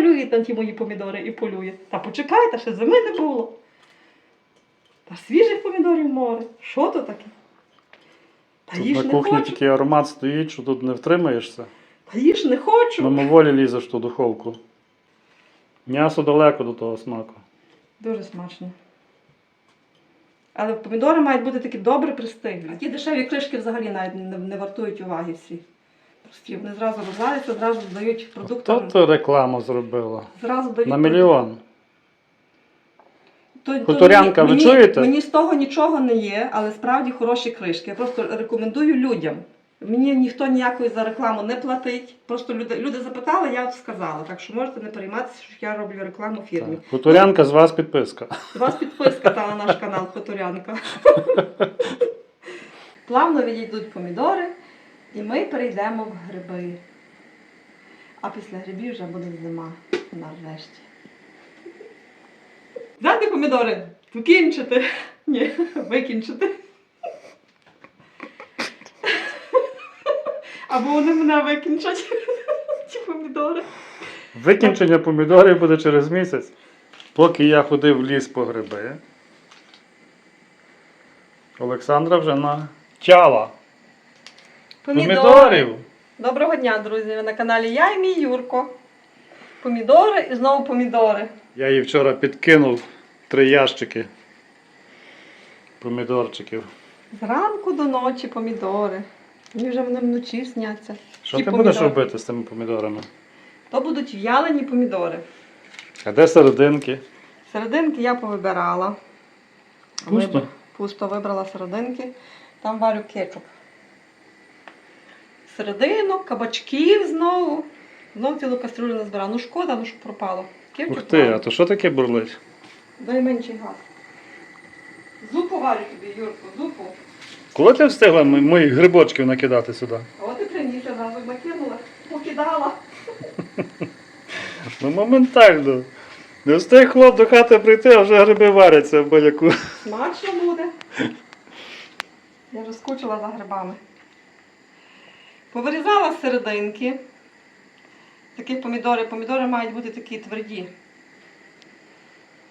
полює на ті мої помідори і полює. Та почекайте, ще зими не було. Та свіжих помідорів море. Що то таке? Та Тут їж на не кухні хочу. такий аромат стоїть, що тут не втримаєшся. Та їж не хочу. Мимоволі лізеш в ту духовку. М'ясо далеко до того смаку. Дуже смачно. Але помідори мають бути такі добре пристиглі. А ті дешеві кришки взагалі навіть не, не вартують уваги всі. Прості, вони зразу розваляться, зразу дають продукти. Хто то рекламу зробила? Зразу дають На мільйон. То- то Хуторянка, ви мені, чуєте? Мені з того нічого не є, але справді хороші кришки. Я просто рекомендую людям. Мені ніхто ніякої за рекламу не платить. Просто люди, люди запитали, я от сказала. Так що можете не перейматися, що я роблю рекламу фірмі. Так. Хуторянка з вас підписка. У вас підписка та на наш канал Хуторянка. Плавно відійдуть помідори, і ми перейдемо в гриби. А після грибів вже буде зима нарешті. Взяти помідори, покінчити. Ні, викінчити. Або вони мене викінчать. Ті помідори. Викінчення помідорів буде через місяць. Поки я ходив в ліс по гриби. Олександра вже помідорів. Доброго дня, друзі! Ви на каналі Я і мій Юрко. Помідори і знову помідори. Я їй вчора підкинув три ящики помідорчиків. Зранку до ночі помідори. Мені вже вони вночі сняться. Що Ті ти будеш робити з цими помідорами? То будуть в'ялені помідори. А де серединки? Серединки я повибирала. Пусто? Виб- Пусто вибрала серединки. Там варю кетчуп. Серединок, кабачків знову. Знову цілу кастрюлю назбирала. Ну шкода, ну що пропало. Кетчуп Ух ти, а то що таке бурлить? Дай менший газ. Зупу варю тобі, Юрку, зупу. Коли ти встигла мо- моїх грибочків накидати сюди? А от і приніс, я зразу накинула, покидала. Ну моментально. Не встиг хлоп до хати прийти, а вже гриби варяться в бояку. Смачно буде. Я вже скучила за грибами. Повирізала серединки. Такі помідори. Помідори мають бути такі тверді.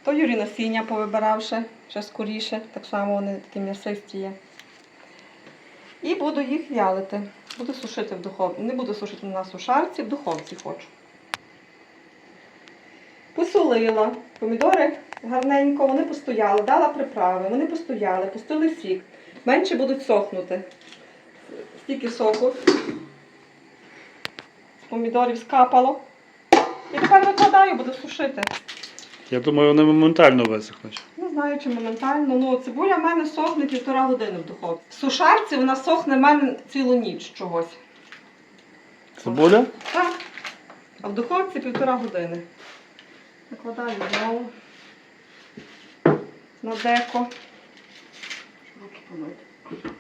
То Юрій насіння повибирав ще, ще скоріше. Так само вони такі м'ясисті є. І буду їх вялити. Буду сушити в духовці. Не буду сушити на сушарці, в духовці хочу. Посолила. Помідори гарненько, вони постояли, дала приправи, вони постояли, пустили сік. Менше будуть сохнути. Стільки соку з помідорів скапало. І тепер викладаю, буду сушити. Я думаю, вони моментально висохнуть. Не знаю, чи моментально. Ну, цибуля в мене сохне півтора години в духовці. В сушарці вона сохне в мене цілу ніч чогось. Цибуля? Так. А в духовці півтора години. Накладаю знову на деко. Щоб Руки помити.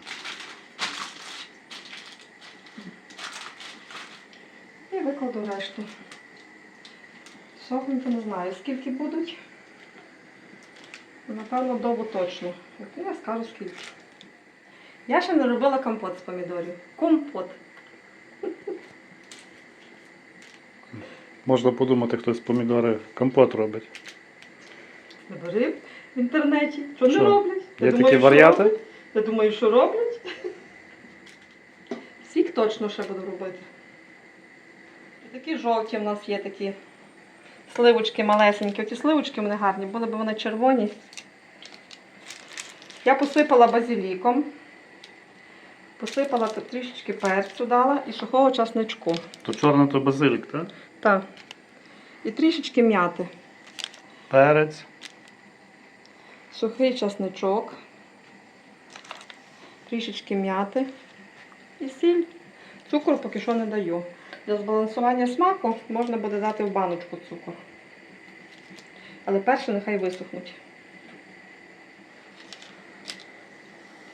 Викладу решту. Сохнути не знаю, скільки будуть. Напевно, довго точно. От я скажу скільки. Я ще не робила компот з помідорів. Компот. Можна подумати, хтось з помідори компот робить. Набери в інтернеті. Що не Що? роблять? Я Є думаю, такі що варіанти? роблять. Я думаю, що роблять. Сік точно ще буду робити. Такі жовті в нас є такі сливочки малесенькі. Оті сливочки в мене гарні, були б вони червоні. Я посипала базиліком. Посипала трішечки перцю дала і сухого часничку. То чорний то базилік, так? Так. І трішечки м'яти. Перець. сухий часничок, трішечки м'яти і сіль. Цукру поки що не даю. Для збалансування смаку можна буде дати в баночку цукор. Але перше нехай висохнуть.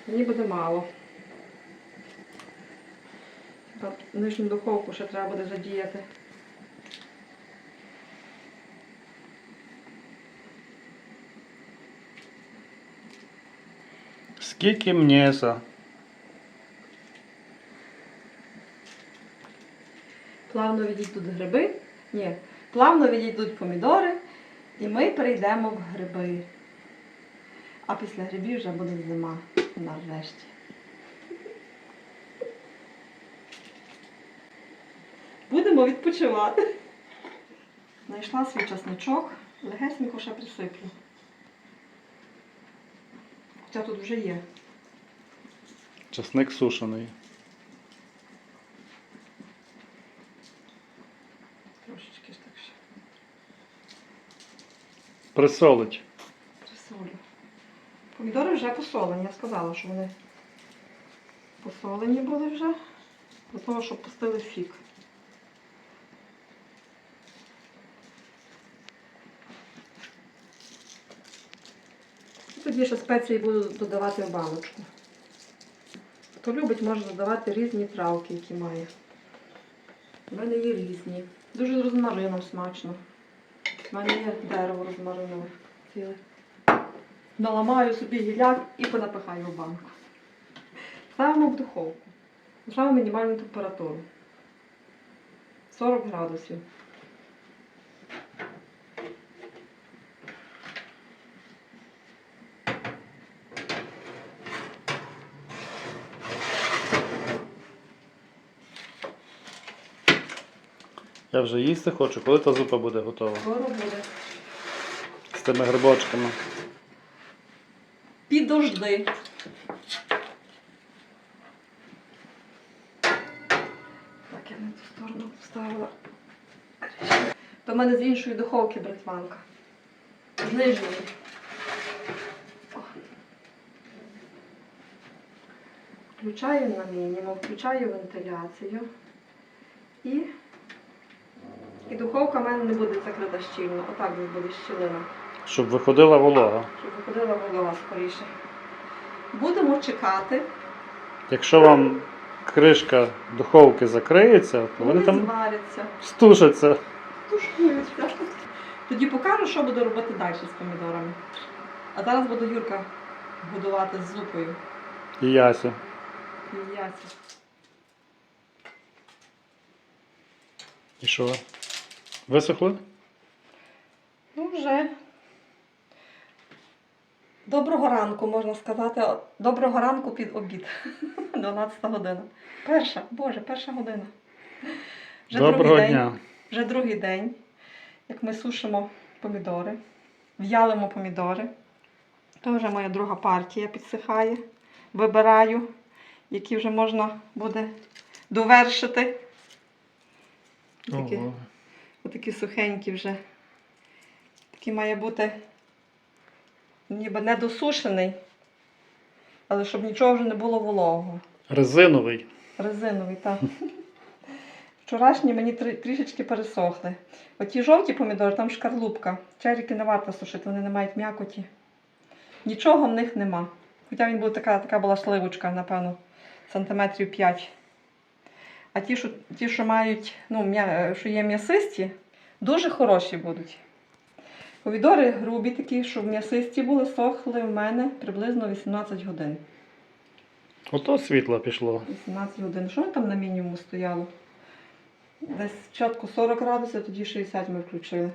Мені буде мало. Нижню духовку ще треба буде задіяти. Скільки м'яса? Плавно відійдуть гриби. Ні. Плавно відійдуть помідори, і ми перейдемо в гриби. А після грибів вже буде зима нарешті. Будемо відпочивати. Знайшла свій часничок, легесенько ще присиплю. Хоча тут вже є. Часник сушений. Трошечки ж так ще Присолить. присолю. Помідори вже посолені. Я сказала, що вони посолені були вже для того, щоб пустили сік. Тоді ще спеції буду додавати в баночку. Хто любить, може додавати різні травки, які має. У мене є різні. Дуже з розмарином смачно. У мене є дерево розмаринове ціле. Наламаю собі гіляк і понапихаю в банку. Ставимо в духовку. Ставимо мінімальну температуру. 40 градусів. Я вже їсти хочу, коли та зупа буде готова. Скоро буде. З тими грибочками. Підожди. Так, я на ту сторону поставила. До мене з іншої духовки бритванка. З нижньої. Включаю на мінімум, включаю вентиляцію. І, і духовка в мене не буде закрита щільно. Отак десь буде щілина Щоб виходила волога. щоб виходила волога скоріше. Будемо чекати. Якщо вам кришка духовки закриється, то Вони, вони там зваряться, стушаться. тушкуються. Тоді покажу, що буду робити далі з помідорами. А зараз буду Юрка годувати з зупою І яся. і яйця. І що? Висохли? Ну вже. Доброго ранку, можна сказати. Доброго ранку під обід. 12 година. Перша, Боже, перша година. Вже Доброго день. Вже другий день, як ми сушимо помідори, в'ялимо помідори. То вже моя друга партія підсихає. Вибираю, які вже можна буде довершити. Такі, Ого. Отакі сухенькі вже. Такий має бути ніби не досушений, але щоб нічого вже не було вологого. Резиновий. Резиновий, так. Вчорашні мені трішечки пересохли. Оті жовті помідори, там шкарлупка. Черіки не варто сушити, вони не мають м'якоті. Нічого в них нема. Хоча він був така, така була сливочка, напевно, сантиметрів 5. А ті, що, ті, що мають, ну, м'я- що є м'ясисті, дуже хороші будуть. Помідори грубі такі, щоб м'ясисті були, сохли в мене приблизно 18 годин. Ото світло пішло. 18 годин. Що там на мінімуму стояло? Десь спочатку 40 градусів, тоді 60 ми включили.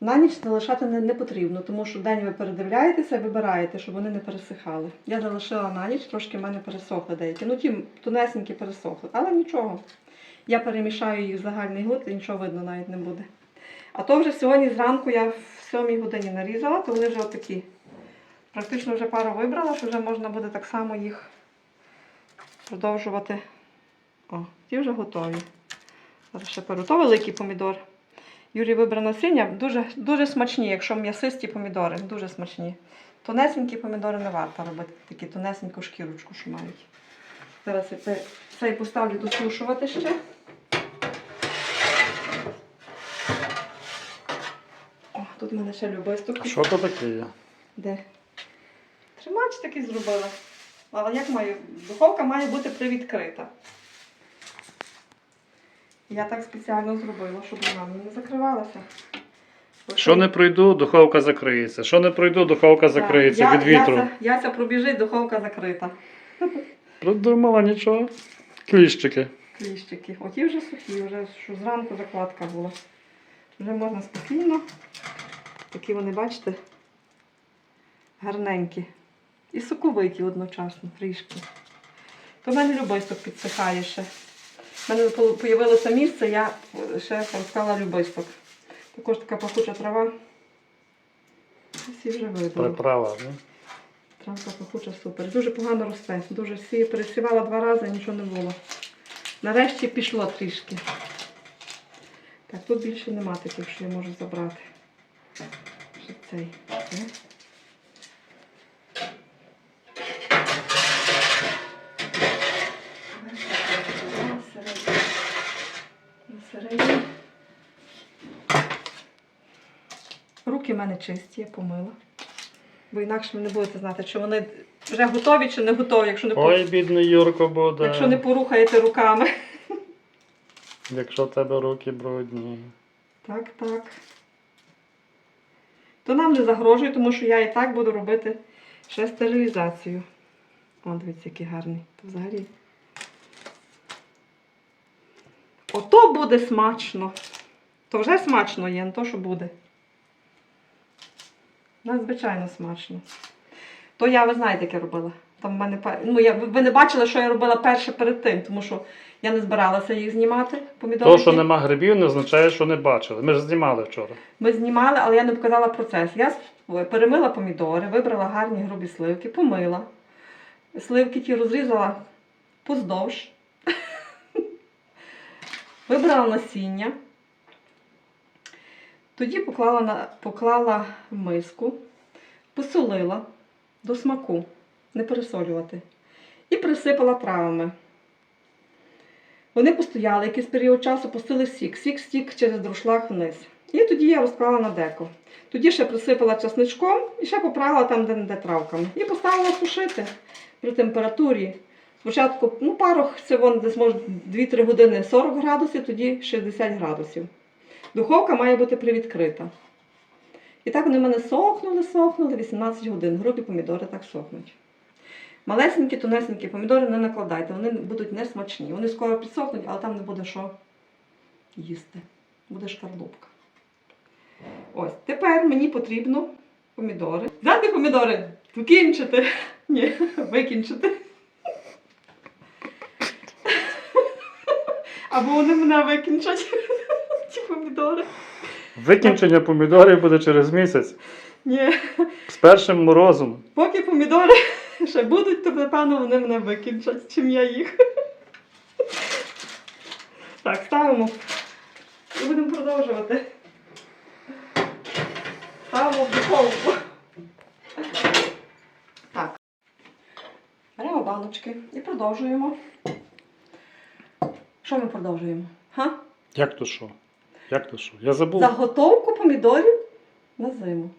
На ніч залишати не, не потрібно, тому що день ви передивляєтеся вибираєте, щоб вони не пересихали. Я залишила на ніч, трошки в мене пересохли деякі. Ну ті тонесенькі пересохли, але нічого. Я перемішаю їх в загальний гуд і нічого видно навіть не буде. А то вже сьогодні зранку я в 7 годині нарізала, то вони вже отакі. Практично вже пару вибрала, що вже можна буде так само їх продовжувати. О, ті вже готові. Зараз ще перу. То великий помідор. Юрій вибрав насіння. Дуже, дуже смачні, якщо м'ясисті помідори, дуже смачні. Тонесенькі помідори не варто робити, такі тонесеньку шкірочку, що мають. Зараз я це- цей поставлю досушувати ще. О, тут в мене ще любисток. Що то таке є? Де? Тримач такий зробила. Але як маю? Духовка має бути привідкрита. Я так спеціально зробила, щоб вона мені не закривалася. Що не пройду, духовка закриється. Що не пройду, духовка закриється я- від вітру. Яся, яся пробіжить, духовка закрита. Придумала нічого. Кліщики. Кліщики. Оті вже сухі, вже що зранку закладка була. Вже можна спокійно. Такі вони, бачите, гарненькі. І соковиті одночасно трішки. То в мене любисток підсихає ще. У мене з'явилося місце, я ще пускала любисток. Також така пахуча трава. Всі вже видно. Приправа. Ну? Травка пахуча супер. Дуже погано росте. Дуже всі пересівала два рази, нічого не було. Нарешті пішло трішки. Так, тут більше нема таких, що я можу забрати. Ще цей. Це. На середній. На середній. Руки в мене чисті, я помила. Бо інакше ви не будете знати, чи вони вже готові, чи не готові, якщо не, Ой, бідний Юрко буде. якщо не порухаєте руками. Якщо в тебе руки брудні. Так, так. То нам не загрожує, тому що я і так буду робити ще стерилізацію. О, дивіться, який гарний. То взагалі. Ото буде смачно. То вже смачно є, не то, що буде. Надзвичайно смачно. То я, ви знаєте, як я робила. Там в мене ну, я, ви не бачили, що я робила перше перед тим, тому що я не збиралася їх знімати. Помідорки. То, що нема грибів, не означає, що не бачили. Ми ж знімали вчора. Ми знімали, але я не показала процес. Я перемила помідори, вибрала гарні грубі сливки, помила. Сливки ті розрізала поздовж. Вибрала насіння. Тоді поклала, на, поклала в миску, посолила до смаку, не пересолювати. І присипала травами. Вони постояли якийсь період часу, пустили сік. Сік стік через друшлаг вниз. І тоді я розклала на деко. Тоді ще присипала часничком і ще поправила там, де, де травками. І поставила сушити при температурі. Спочатку ну, пару секунд, десь може 2-3 години 40 градусів, тоді 60 градусів. Духовка має бути привідкрита. І так вони в мене сохнули, сохнули 18 годин. Грубі помідори так сохнуть. Малесенькі, тонесенькі помідори не накладайте, вони будуть несмачні. Вони скоро підсохнуть, але там не буде що їсти. Буде шкарлупка. Ось, тепер мені потрібно помідори. Взяти помідори, покінчити. Ні, викінчити. Або вони мене викінчать. Ці помідори. Викінчення помідорів буде через місяць. Ні. З першим морозом. Поки помідори ще будуть, то напевно вони мене викінчать, чим я їх. Так, ставимо. І будемо продовжувати. Ставимо в духовку. Так. Беремо баночки і продовжуємо. Що ми продовжуємо? Га? Як то що? Як то що? Я забув. Заготовку помідорів на зиму.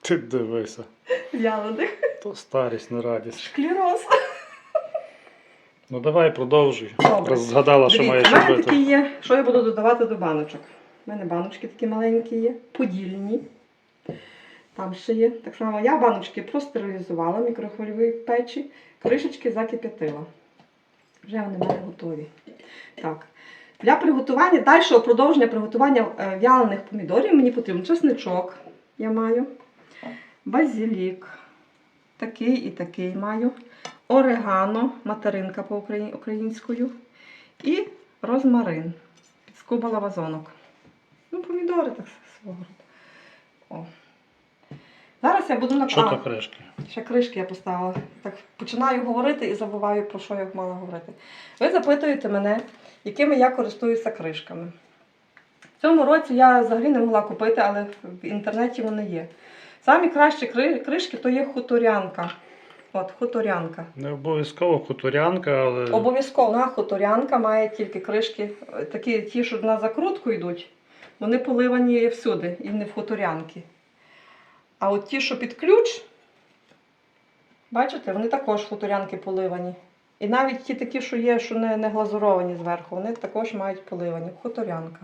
Ти дивися. Вялених. То старість, не радість. Шклероз. Ну давай продовжуй. Добре. Раз згадала, що Дивіться, маєш в мене робити. такі є, що я буду додавати до баночок. У мене баночки такі маленькі є, подільні. Там ще є. Так само я баночки простерилізувала в мікрохвильовій печі, кришечки закип'ятила. Вже вони в мене готові. Так. Для приготування, далі продовження приготування е, вялених помідорів мені потрібен чесничок. Я маю. Базилік. Такий і такий маю. Орегано, материнка по українською. І розмарин. Підскубала вазонок. Ну, помідори так свого роду. О. Зараз я буду на Що то кришки? Ще кришки я поставила. Так починаю говорити і забуваю, про що я мала говорити. Ви запитуєте мене, якими я користуюся кришками. В цьому році я взагалі не могла купити, але в інтернеті вони є. Самі кращі кришки то є хуторянка. От, хуторянка. Не обов'язково хуторянка, але Обов'язково на хуторянка має тільки кришки, е, такі ті, що на закрутку йдуть, вони поливані всюди, і не в хуторянки. А от ті, що під ключ, бачите, вони також хуторянки поливані. І навіть ті такі, що є, що не, не глазуровані зверху, вони також мають поливані. Хуторянка.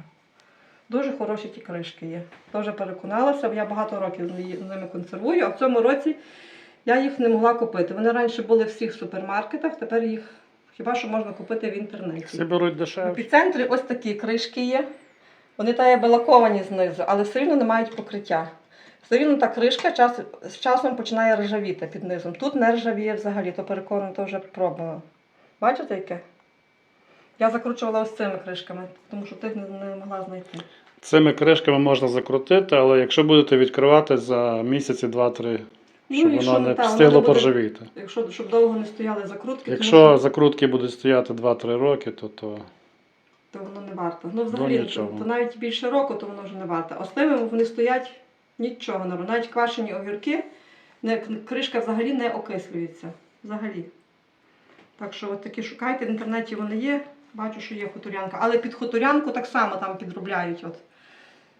Дуже хороші ті кришки є. Теж переконалася, бо я багато років з ними консервую, а в цьому році я їх не могла купити. Вони раніше були в всіх супермаркетах, тепер їх хіба що можна купити в інтернеті. всі беруть В дешевше. епіцентрі ось такі кришки є. Вони та є балаковані знизу, але все рівно не мають покриття. Все та кришка час, з часом починає ржавіти під низом. Тут не ржавіє взагалі, то переконано, то вже пробувала. Бачите яке? Я закручувала ось цими кришками, тому що тих не, не могла знайти. Цими кришками можна закрутити, але якщо будете відкривати за місяці 2-3, Ну, щоб воно не та, встигло буде- поржавіти. Якщо щоб довго не стояли закрутки, Якщо тому що, закрутки будуть стояти 2-3 роки, то, то то воно не варто. Ну, взагалі, то, то навіть більше року, то воно вже не варто. А з тими вони стоять нічого не роблять. Навіть квашені огірки, не, кришка взагалі не окислюється. Взагалі. Так що от такі шукайте, в інтернеті вони є. Бачу, що є хуторянка. Але під хуторянку так само там підробляють. От.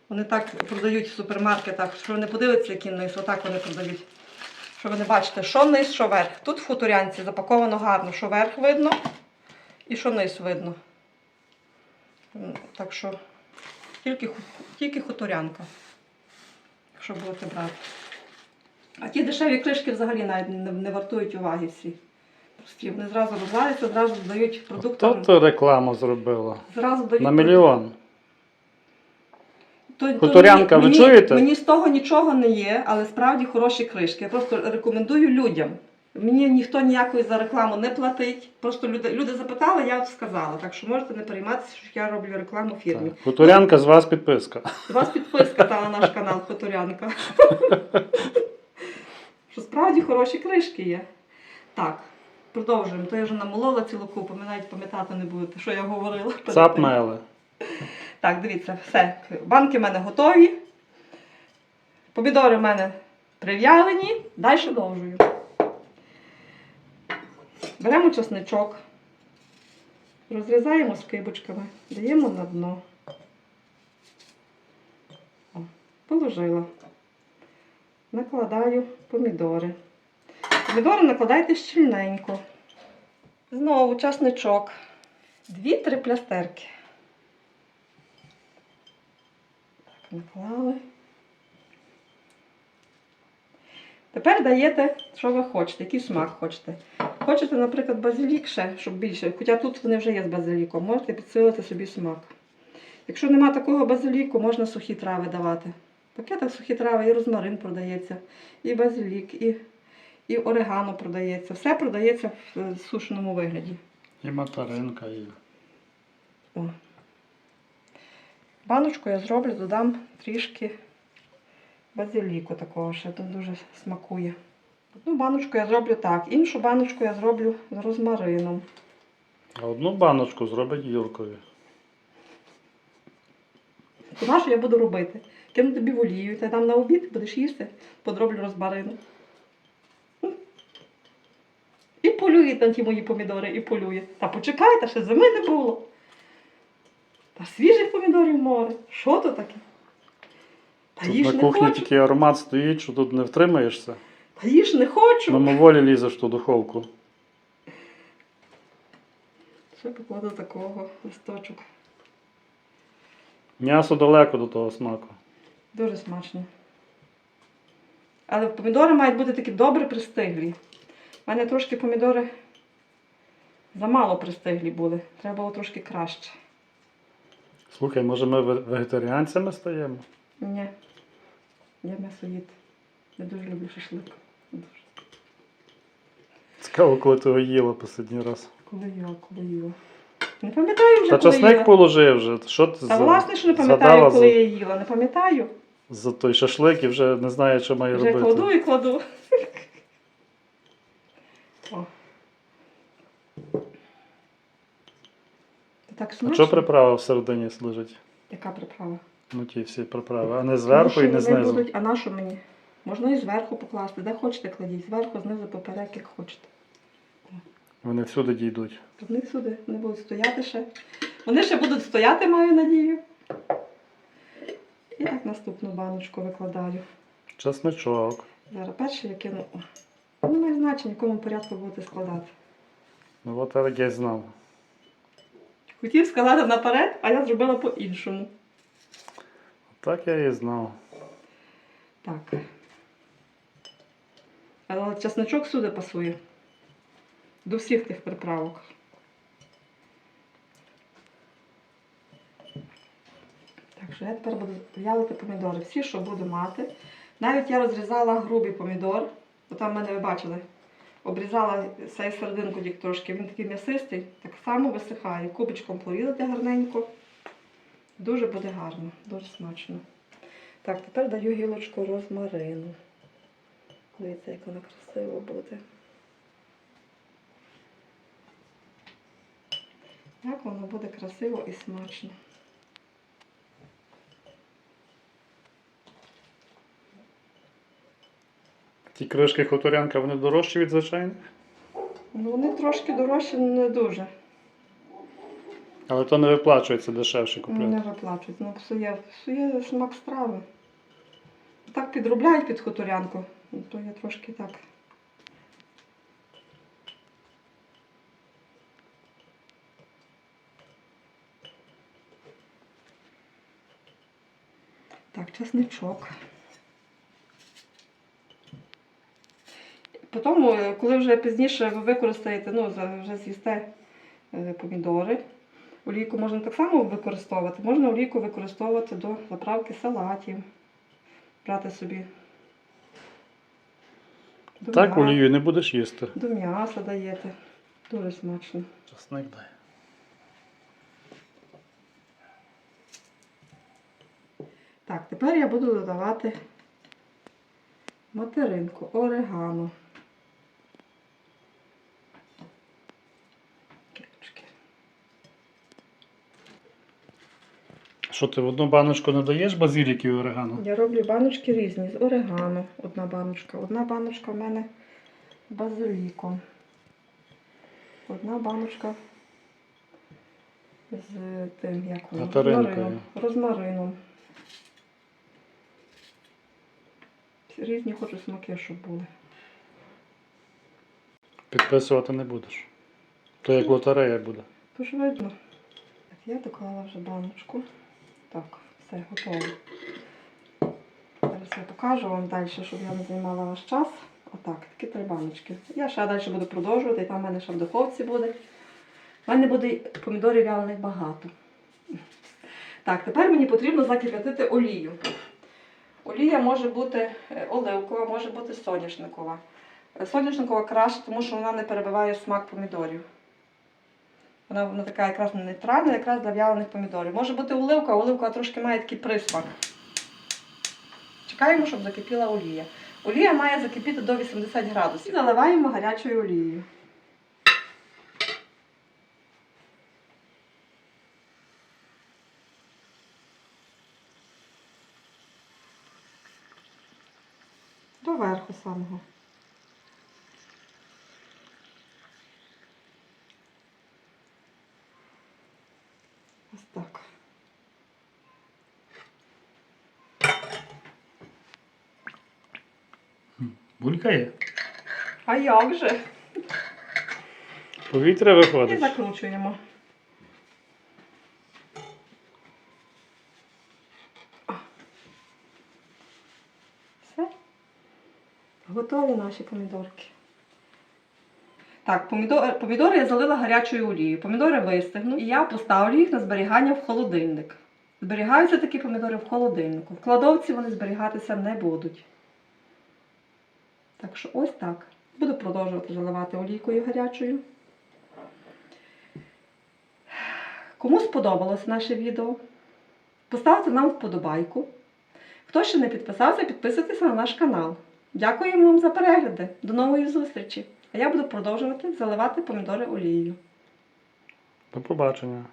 Вони так продають в супермаркетах, що ви не подивитеся, який низ, отак вони продають. Що ви не бачите, що низ, що верх. Тут в хуторянці запаковано гарно, що верх видно і що низ видно. Так що тільки, тільки хуторянка, якщо будете брати. А ті дешеві кришки взагалі навіть не, не вартують уваги всі. Прості, вони зразу розваляться, зразу дають продукти. хто то рекламу зробила? Зразу дають На мільйон. То- ви мені, чуєте? Мені з того нічого не є, але справді хороші кришки. Я просто рекомендую людям. Мені ніхто ніякої за рекламу не платить. Просто люди, люди запитали, я от сказала. Так що можете не перейматися, що я роблю рекламу фірмі. Так. Хуторянка з вас підписка. У вас підписка та на наш канал Хуторянка. Що справді хороші кришки є. Так, продовжуємо. То я вже намолола цілу купу, ви навіть пам'ятати не будете, що я говорила. перед Цап тим. мели. Так, дивіться, все. Банки в мене готові. Помідори в мене прив'ялені. Далі продовжую. Беремо чесничок, розрізаємо скибочками, даємо на дно. О, положила. Накладаю помідори. Помідори накладайте щільненько. Знову чесничок. Дві-три плястерки. Наклали. Тепер даєте, що ви хочете, який смак хочете. Хочете, наприклад, базилік ще, щоб більше, хоча тут вони вже є з базиліком, можете підсилити собі смак. Якщо нема такого базиліку, можна сухі трави давати. В пакетах сухі трави, і розмарин продається, і базилік, і, і орегано продається. Все продається в е, сушеному вигляді. І материнка, і. О. Баночку я зроблю, додам трішки базиліку такого, ще тут дуже смакує. Одну баночку я зроблю так, іншу баночку я зроблю з розмарином. А одну баночку зробить Юркові. Туди що я буду робити? Кину тобі в олію, ти там на обід будеш їсти, подроблю розмарину. І полює там ті мої помідори, і полює. Та почекайте, ще зими не було. Та свіжих помідорів море. Що то таке? Та Тут їж на не кухні хочу. такий аромат стоїть, що тут не втримаєшся. Та їж не хочу. Мимоволі лізеш в ту духовку. Ще покладу такого листочок. М'ясо далеко до того смаку. Дуже смачно. Але помідори мають бути такі добре пристиглі. У мене трошки помідори замало пристиглі були. Треба було трошки краще. Слухай, може ми вегетаріанцями стаємо? Ні. Я м'ясоїд. Я дуже люблю шашлик. Дуже. Цікаво, коли ти його їла останній раз. Коли я, коли їла. Не пам'ятаю вже, Та коли часник їла. положив вже. Що ти Та за... власне, що не пам'ятаю, згадала коли за... я їла. Не пам'ятаю. за той шашлик і вже не знає, що має Вже робити. кладу і кладу. О. Так А смачно. що приправа всередині лежить? Яка приправа? Ну ті всі приправи. А не зверху і не вони знизу. Будуть, а на що мені? Можна і зверху покласти. Де хочете кладіть. Зверху, знизу, поперек, як хочете. Вони всюди дійдуть. Вони сюди не будуть стояти ще. Вони ще будуть стояти, маю надію. І так наступну баночку викладаю. Чесничок. Зараз перше я кину. Ну, не значення, в якому порядку будете складати. Ну от так я й знав. Хотів сказати наперед, а я зробила по-іншому. Так я і знав. Так. Але чесночок сюди пасує. До всіх тих приправок. Так що я тепер буду в'ялити помідори. Всі, що буду мати. Навіть я розрізала грубий помідор. Бо в мене ви бачили. Обрізала цей серединку тільки трошки, він такий м'ясистий, так само висихає. Кубочком порізати гарненько. Дуже буде гарно, дуже смачно. Так, тепер даю гілочку розмарину. Дивіться, як вона красиво буде. Як воно буде красиво і смачно. Ті кришки хуторянка, вони дорожчі від звичайних, Ну, вони трошки дорожчі, але не дуже. але то не виплачується дешевше Ну, не купляти. виплачують. Ну, псує, псує смак страви. Так підробляють під хуторянку. Ну, то я трошки так. Так, чесничок. Потім, е, коли вже пізніше ви використаєте, ну, вже з'їсте е, помідори, Олійку можна так само використовувати. Можна олійку використовувати до заправки салатів. Брати собі. До Так, м'я- олію не будеш їсти. До м'яса даєте. Дуже смачно. Часник дай. Так, тепер я буду додавати материнку, орегано. Що ти в одну баночку не даєш базиліки і орегано? Я роблю баночки різні з орегано. Одна баночка. Одна баночка в мене з базиліком. Одна баночка з тим, як воно, розмарином. розмарином. Різні хочу смаки, щоб були. Підписувати не будеш. То як лотерея буде. Тож видно. Так, я доклала вже баночку. Так, все готово. Зараз я покажу вам далі, щоб я не займала ваш час. Отак, такі три баночки. Я ще далі буду продовжувати, і там в мене ще в духовці буде. У мене буде помідорів вялених багато. Так, тепер мені потрібно закип'ятити олію. Олія може бути е, оливкова, може бути соняшникова. Е, Соняшникова краще, тому що вона не перебиває смак помідорів. Вона, вона така якраз нейтральна, якраз для в'ялених помідорів. Може бути оливка, оливка трошки має такий присмак. Чекаємо, щоб закипіла олія. Олія має закипіти до 80 градусів. І Заливаємо гарячою олією. До верху самого. Ось так. Булькає. А як же? Повітря виходить. І закручуємо. Все. Готові наші помідорки. Так, помідори, помідори я залила гарячою олією. Помідори вистигнуть. І я поставлю їх на зберігання в холодильник. Зберігаються такі помідори в холодильнику. В кладовці вони зберігатися не будуть. Так що ось так. Буду продовжувати заливати олійкою гарячою. Кому сподобалось наше відео, поставте нам вподобайку. Хто ще не підписався, підписуйтесь на наш канал. Дякуємо вам за перегляди. До нової зустрічі! А я буду продовжувати заливати помідори олією. До побачення.